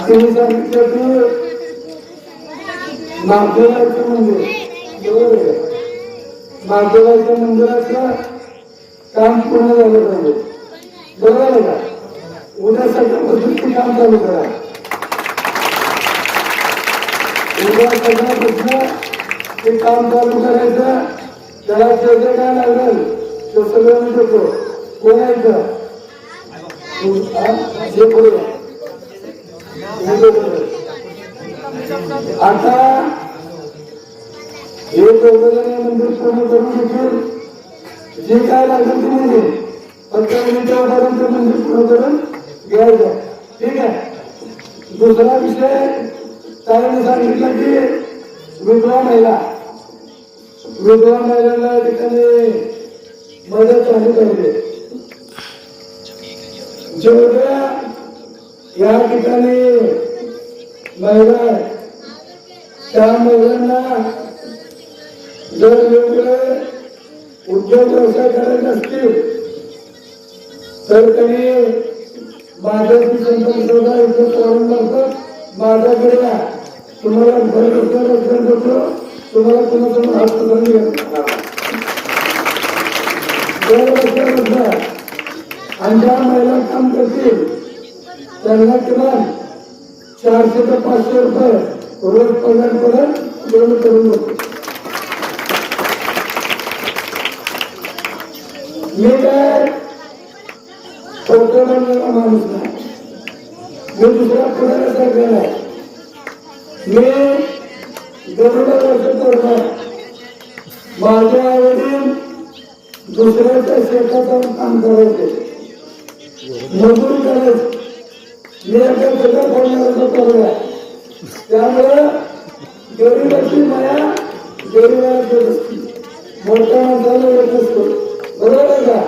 तुम्ही सांगितलं की महादेवाचं मंदिर बरोबर महादेवाच्या मंदिराचं काम पूर्ण झालं पाहिजे बरोबर आहे का उद्या सकाळपासून ते काम चालू करा उद्या सकाळपासून ते काम चालू करायचं. त्याला जे जे काय लागेल? ते सगळं मी देतो. कोण आता हे दोघं मंदिर पूर्ण करून घेतील. जे काय लागेल ते म्हणजे फक्त विचारापर्यंत मंदिर पूर्ण करून घ्यायचं. ठीक आहे? दुसरा विषय ताईने सांगितलं की विधवा महिला. विधवा महिलांना ठिकाणी मदत झाली पाहिजे. जेवढ्या या ठिकाणी महिला त्या महिलांना जर वेगवेगळे उद्योग व्यवसाय करायचे असतील तर त्यांनी माझ्याशी संपर्क साधा इथं प्रारंभ करतात माझ्याकडे या. तुम्हाला घर बसल्या बसल्या देतो तुम्हाला कोणाकडून हात पकडून घेणार घर आणि ज्या महिला काम करतील. त्यांना किमान चारशे ते पाचशे रुपये रोज पगार पगार लोन करून मी काय खोटं म्हणणारा माणूस नाही. मी दुसरा पुढाऱ्यासारखा नाही. मी गरुड वर्ष करणार. माझ्या आवडीन दुसऱ्याच्या शेतात जाऊन काम करायचे. मजुरी करायची. मी एका शेतात पडणारा करणार. त्यामुळं गरीबाची माया गरीबाला देत असते मोठ्या माणसाला येत असतो बरोबर आहे का?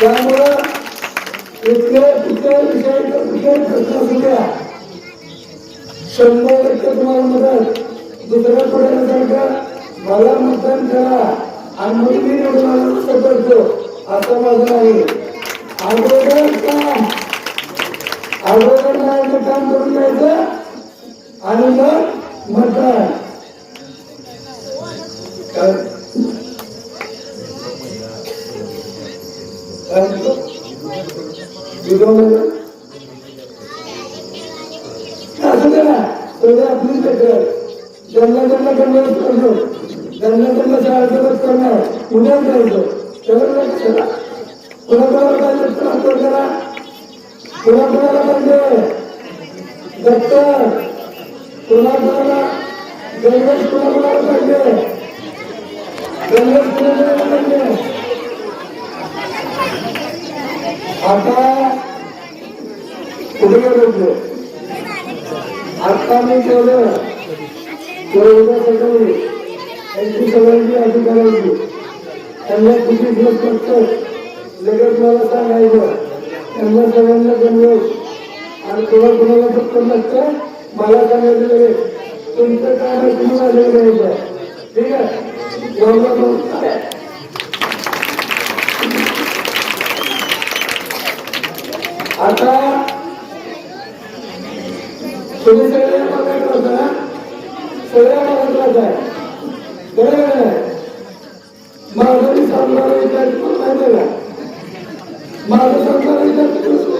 त्यामुळं इतक्या कुठल्या विषयाचा कुठल्याही प्रश्न असू द्या. शंभर टक्के तुम्हाला मदत. दुसऱ्या पुढ्यासारखं मला मतदान करा. आणि मी निवडून आलो असं माझं नाही अगोदर काम अगोदर काम करून घ्यायचं आणि मग मतदान काय असं आपली ज्यांना कन्व्हर्स करतो ज्यांना ज्यांना शाळेत करणार उद्या जायचं त्याला कुणा कोणाला पाहिजे तर आपण करा कुणा कोणाला पाहिजे दत्तर कुणा कोणाला गणेश कुणा कोणाला पाहिजे गणेश कुणा कोणाला पाहिजे आता कुठे गेलो आता मी केलं तर उद्या सकाळी त्यांची सगळ्यांची आधी करायची. त्यांना किती दिवस लागतात लगेच मला सांगायचं. त्यांना सगळ्यांना गणवेश आणि तुला कुणाला फक्त नसतं मला सांगायचं लगेच तुमचं काम तुम्हाला तुम्ही माझ्या ठीक आहे एवढं बोलतो. आता तुम्ही सगळे बघायला होता ना? सगळ्या महाराष्ट्रात आहे बरोबर आहे माझं सांगणारा विचार तुम्हाला माहिती का? माझं सांगणारा विचार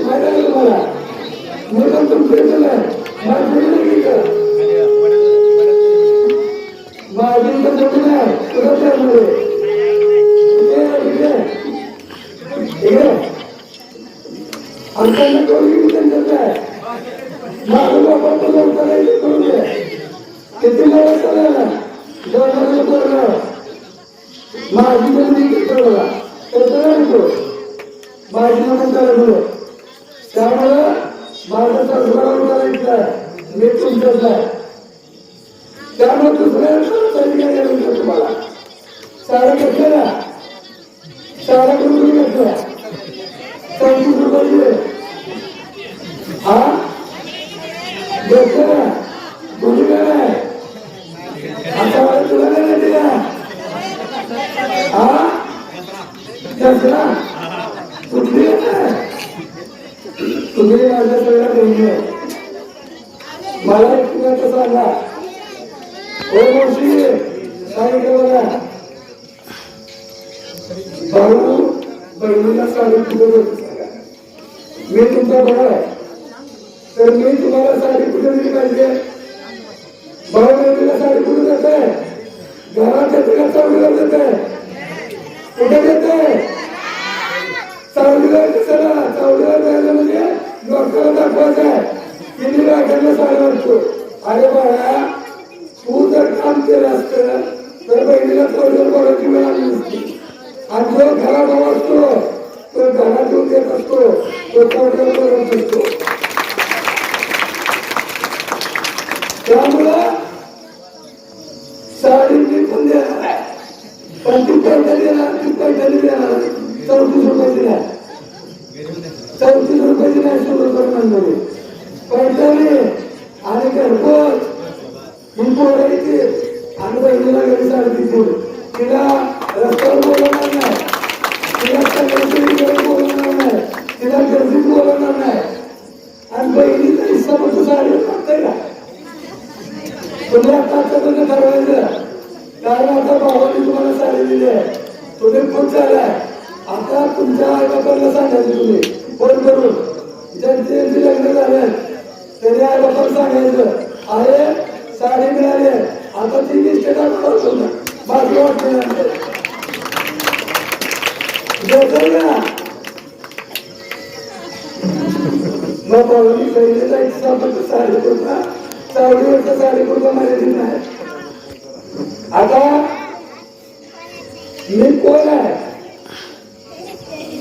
माहिती आहे का तुम्हाला? म्हणून पण तुमचं केलं माझी जमीन आहे. का माझी इथं जमीन आहे तुला त्यामध्ये ठीक आहे. ठीक आता कुठली तुम्ही माझ्या सगळ्या मला एक तुम्हाला सांगा. हो मावशी सांगितलं बघा. भाऊ बहिणीला साडी कुठे मी तुमचा भाऊ आहे. तर मी तुम्हाला साडी कुठे दिली पाहिजे? भाऊ बहिणीला साडी कुठे देते घरात देते का? कुठे देते चावडीवर कशाला म्हणजे लोकांना दाखवायचं आहे. किती लाखांना साडी वाटतो अरे बाळा तू जर काम केलं असतं तर बहिणीला चौडीवर बोलायची वेळ आली नसती. आणि जो घरात असतो तो घरात देत असतो तो चौडीवर बोलत असतो. पैठणी आणि घरपोच ही पोरं आणि बहिणीला घरी साडी देतील तिला रस्त्यावर बोलवणार नाही. तिला सगळ्यांची बोलवणार नाही. तिला गर्दीत बोलवणार नाही. आणि बहिणीचा हिस्सा फक्त साडी टाकताय का? तुम्ही आता आतापर्यंत ठरवायचं. कारण आता भावाने तुम्हाला साडी दिली आहे. तुम्ही खुश झालाय. आता तुमच्या आई बापांना सांगायचं तुम्ही. फोन करून. ज्यांचे लग्न झाले त्यांनी आई बापांना सांगायचं अरे साडी मिळाली आहे आता ती निष्ठा ना बाकी वाटत ना पहिले जायचं आपण साडी कुर्ता सावलीवरचा साडी कुर्ता मर्यादित नाही आता मी कोण आहे?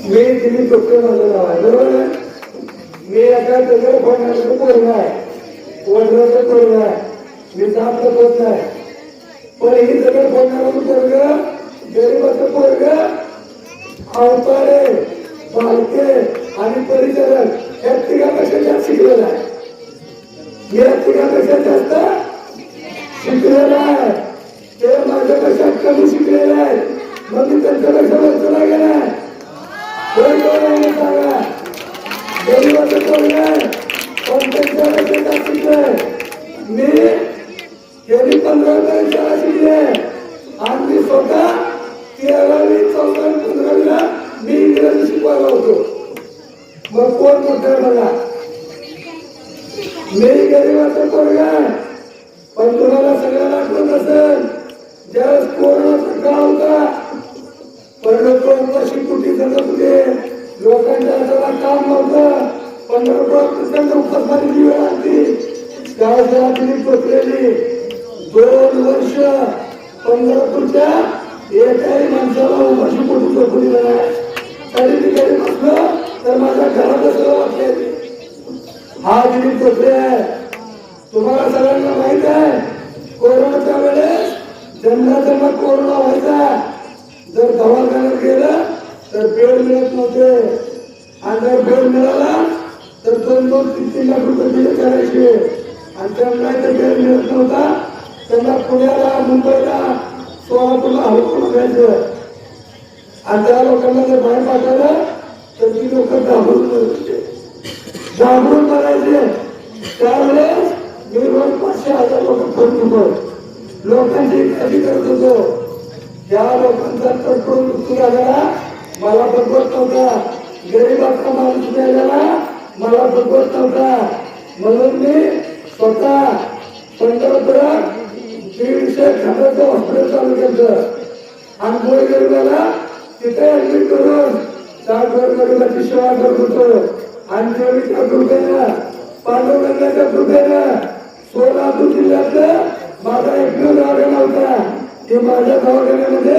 मी दिलीप डॉक्टर माझं नाव आहे बरोबर आहे? मी एका दगड फोडण्याचं पोरग नाही? ओढण्याचं पोरग नाही? मी जात होत नाही. पण ही दगड फोडण्याचं पोरग गरीबाचं पोरग अवतारे बालके आणि परिचारक या तिघापेक्षा जास्त शिकलेला आहे. या तिघापेक्षा जास्त शिकलेला आहे. ते माझ्यापेक्षा कमी शिकलेले आहेत मग मी त्यांच्यापेक्षा वर्ष लागेल कोण कोण सांगा गरीबाचं कोण आहे पण त्यांच्यापेक्षा जास्त शिकलोय मी गेली पंधरा पर्यंत शाळा शिकले आणि मी स्वतः तेरावी चौदा पंधरावीला मी इंग्रजी शिकवायला होतो मग कोण मोठं आहे बघा मी गरीबाचा पोरगा आहे. पण तुम्हाला सगळ्यांना आठवत असेल त्यावेळेस रात्री पोचलेली दोन वर्ष पंढरपूरच्या एकाही माणसाला उपाशी पोटी झोपली नाही. तरी ठिकाणी बसलं तर माझ्या घरात असं वाटलं हा दिलीप चोपडे आहे. तुम्हाला सगळ्यांना माहीत आहे कोरोनाच्या वेळेस ज्यांना ज्यांना कोरोना व्हायचा. जर दवाखान्यात गेलं तर बेड मिळत नव्हते. आणि जर बेड मिळाला तर दोन दोन तीन तीन लाख रुपये करायचे. आणि त्यांना जर मिळत नव्हता त्यांना पुण्याला मुंबईला सोलापूरला हलकून घ्यायचं आणि त्या लोकांना जर बाहेर पाठवलं तर ती लोक घाबरून होते घाबरून करायचे त्यावेळेस मी रोज पाचशे हजार लोक फोन होतो लोकांची कधी करत होतो त्या लोकांचा तडफडून मृत्यू झालेला मला बघवत नव्हता. गरीबाचा माणूस मिळालेला मला बघवत नव्हता. म्हणून मी स्वतः पंढरपुरात दीडशे खात्याचं हॉस्पिटल चालू केलं. आणि गोळ गरीबाला तिथे ऍडमिट करून चार गोळ गरीबाची सेवा करत होतो. आणि देवीच्या कृपेनं पांडुरंगाच्या कृपेनं सोलापूर जिल्ह्यातलं माझा एकमेव दवाखाना होता ते माझ्या दवाखान्यामध्ये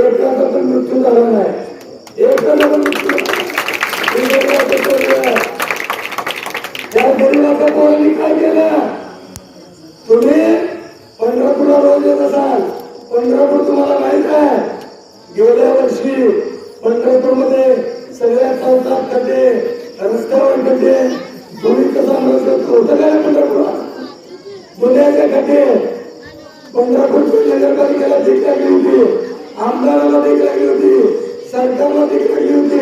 एकाचा पण मृत्यू झाला नाही. एकाचा पण मृत्यू गरीबाचा पोरांनी काय केलं तुम्ही? पंढरपूरला रोज येत असाल. पंढरपूर तुम्हाला माहीत आहे. गेल्या वर्षी पंढरपूरमध्ये सगळ्या चौकात खड्डे रस्त्यावर खड्डे तुम्ही कसा मदत होतं काय पंढरपुरात गुन्ह्याचे खड्डे. पंढरपूरची नगरपालिकेला भीक लागली होती. आमदाराला भीक लागली होती. सरकारला तिकडे होती.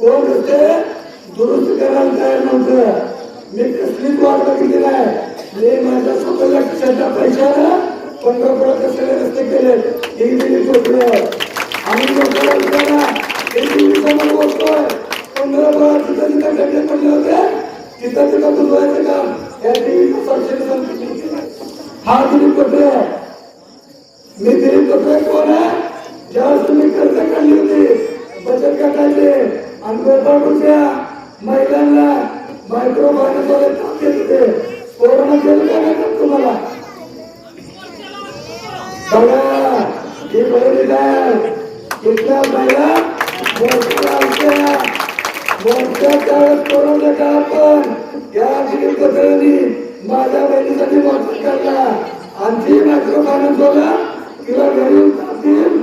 कोण रस्ते दुरुस्त करायला तयार नव्हतं. मी कसलीच वाट बघितली नाही. मी माझ्या स्वतःच्या खिशाच्या पैशाला पंढरपुरात कसले रस्ते केले. ही दिली टोकलं आणि लोकांना विचारा एक दिवसामध्ये बोलतोय पंढरपुरात तिथं तिथं खड्डे पडले होते तिथं तिथं बुजवायचं काम. या टीव्ही साक्षी हा दिलीप मी दिलीप टोकरे कोण आहे? ज्यावेळेस तुम्ही कर्ज काढली होती बचत गटाचे आणि गोपाळपूरच्या महिलांना मायक्रो फायनान्सवाले काम देत ते कोरोना केलं का नाही तुम्हाला बघा ही इथल्या महिला काळात कोरोना पण या माझ्या बहिणीसाठी मोठा काढला आणखी मायक्रो फायनान्सवाला किंवा घरी जातील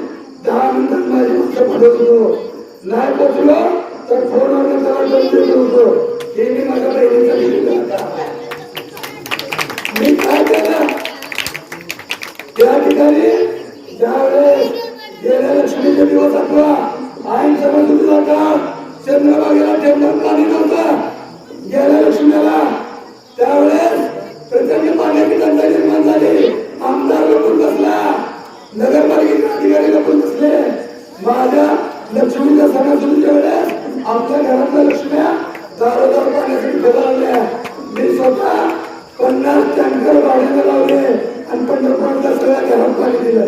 दहा मिनिटात माझी गोष्ट पडत होतो. नाही बसलो तर फोनवर होतो हे मी माझ्या बहिणीसाठी केलं मी काय केलं त्या ठिकाणी ज्यावेळेस गेल्या लक्ष्मीचे दिवस आठवा आईन सणासुदीचा काळ चंद्रबागेला टेंबर पाणी नव्हतं. गेल्या लक्ष्मीला त्यावेळेस प्रचंड पाण्याची टंचाई निर्माण झाली. आमदार लपून बसला. नगरपालिकेचे अधिकारी लपून बसले. माझ्या लक्ष्मीच्या सणासुदीच्या वेळेस आमच्या घरातल्या लक्ष्म्या दारोदार मी स्वतः पन्नास टँकर भाड्याने लावले आणि पंढरपूरच्या सगळ्या घरात पाणी दिलं.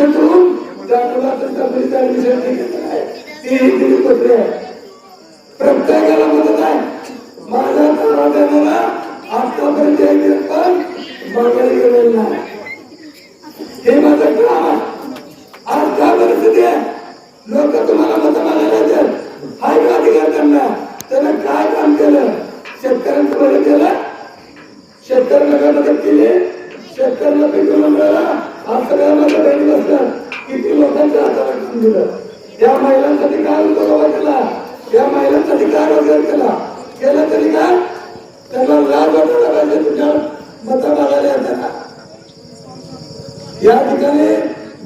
সেতু যা কোলা তন্ত্র বিচার বিচার তিনি তিনি কোথায় लोकांच्या दिलं या महिलांसाठी काय उद्योगवा केला या महिलांसाठी काय रोजगार केला केला तरी काय? त्यांना लाभ वाटायला पाहिजे तुझ्या मत मागायला येताना या ठिकाणी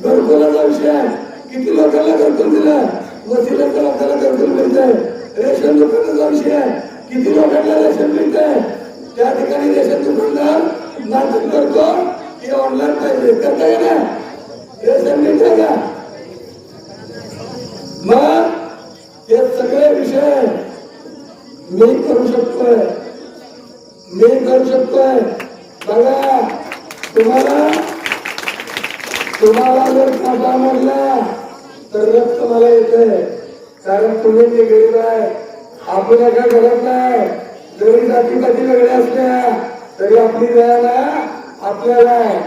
घरकुलाचा विषय आहे. किती लोकांना घरकुल दिलं? वसिलाच्या लोकांना घरकुल मिळतंय. रेशन दुकानाचा विषय आहे. किती लोकांना रेशन मिळतंय? त्या ठिकाणी रेशन दुकानदार नाटक करतो. की ऑनलाईन पाहिजे. करता येणार? रेशन मिळतंय का? मग हे सगळे विषय मी करू शकतोय. मी करू शकतोय. बघा तुम्हाला तुम्हाला जर काटा म्हटला तर रक्त मला येतंय. कारण तुम्ही ते गरीब आहे. आपल्या एका घरात नाही. जरी जाती पाती वेगळ्या असल्या तरी आपली दयाला आपल्याला आहे.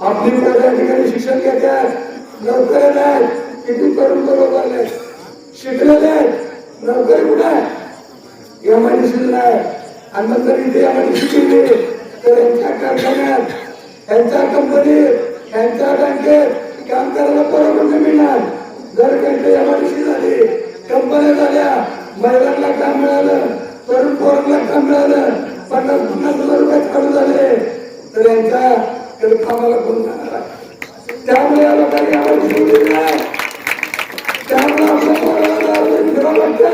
आपली त्या ठिकाणी शिक्षण घेतात. नोकऱ्या नाहीत किती तरुण बरोबर नाही शिकलेले आहेत. नोकरी कुठे आहे? सी नाही आणि नंतर इथे एमआयडीसी केली तर यांच्या कारखान्यात यांच्या कंपनीत यांच्या बँकेत काम करायला परवानगी मिळणार. जर डी सी झाली कंपन्या झाल्या महिलांना काम मिळालं तरुण पोरांना काम मिळालं पन्नास पन्नास हजार रुपये चालू झाले तर यांच्या कामाला कोण जाणार त्यामुळे या लोकांनी एमआयडीसी दिली नाही লাগছে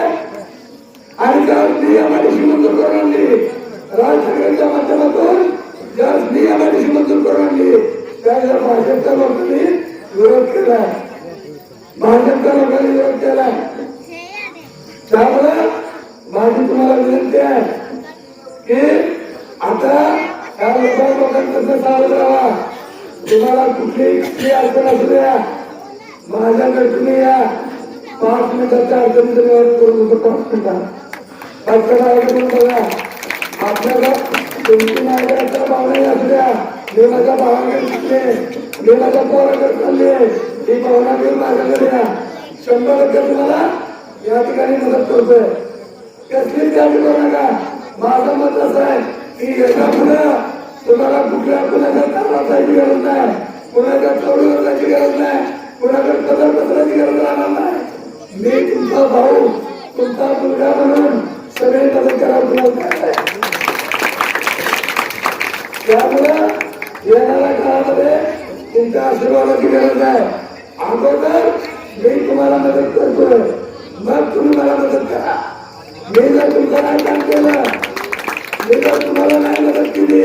আমি তার দিয়ে আমাকে সীমান্ত করেননি। রাজনীতি আমাকে आपल्याला तुमची माझ्या भावना असू द्या मी माझ्या भावाकडे शिकले मी माझ्या पोराकडे चालली आहे ही भावना घेऊन माझ्याकडे या शंभर टक्के तुम्हाला या ठिकाणी मदत करतोय कसली काळजी करू नका माझं मत असं आहे की याच्या पुढं तुम्हाला कुठल्या कुणाच्या त्रास जायची गरज नाही कुणाच्या चौडीवर जायची गरज नाही कुणाकडे पदर पसरायची गरज राहणार नाही मी तुमचा भाऊ तुमचा मुलगा म्हणून सगळे मदत करा तुम्हाला त्यामुळं येणाऱ्या काळामध्ये तुमच्या आशीर्वादाची गरज आहे. अगोदर मी तुम्हाला मदत करतोय. मग तुम्ही मला मदत करा. मी जर तुमचं नाही काम केलं मी जर तुम्हाला नाही मदत केली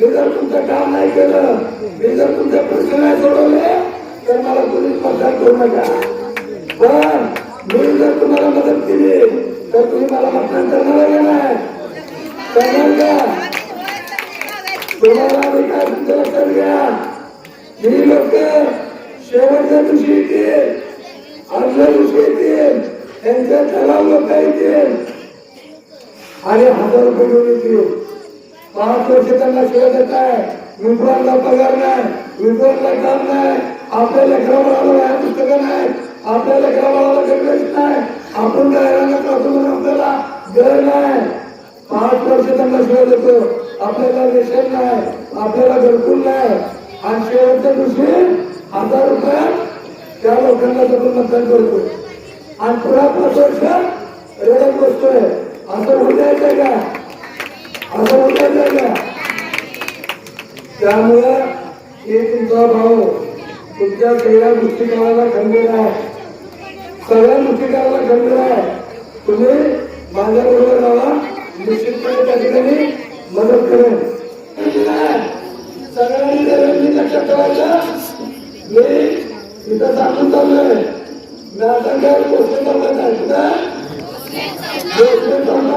मी जर तुमचं काम नाही केलं मी जर तुमचे प्रश्न नाही सोडवले तर मला तुम्ही मतदान करू नका. पण मी जर तुम्हाला मदत केली तर तुम्ही मला मतदान करणार का करणार का? तुम्हाला अधिकार तुमच्या लक्षात घ्या. ही लोक शेवटच्या दिवशी येतील आदल्या दिवशी येतील त्यांच्या ठराव लोक येतील. आणि हजार रुपये घेऊन येतील. पाच वर्ष त्यांना शिवाय देत आहे. विद्वानला पगार नाही विद्वानला काम नाही. आपल्या लेकरा आलो वह्या पुस्तकं नाही. आपल्याला लेकरा गरज नाही. आपण गायरांना पासून आपल्याला घर नाही. पाच वर्ष त्यांना शिवाय देतो आपल्याला रेशन नाही. आपल्याला घरकुल नाही. आणि शेवटच्या दिवशी हजार रुपयात त्या लोकांना आपण मतदान करतो. आणि पुन्हा पाच वर्ष रडत बसतोय. असं होऊ का? असं होऊ का? त्यामुळे हे तुमचा भाऊ तुमच्या सगळ्या दृष्टिकोनाला करायला आहे. सगळ्या गोष्टी करायला खंडीर आहे. तुम्ही माझ्या बरोबर राहा निश्चितपणे त्या ठिकाणी मदत करेन. सगळ्यांनी लक्षात ठेवायचं. मी इथं सांगून चाललोय. मी आता काय गोष्टी करत नाही कुठं गोष्टी करतात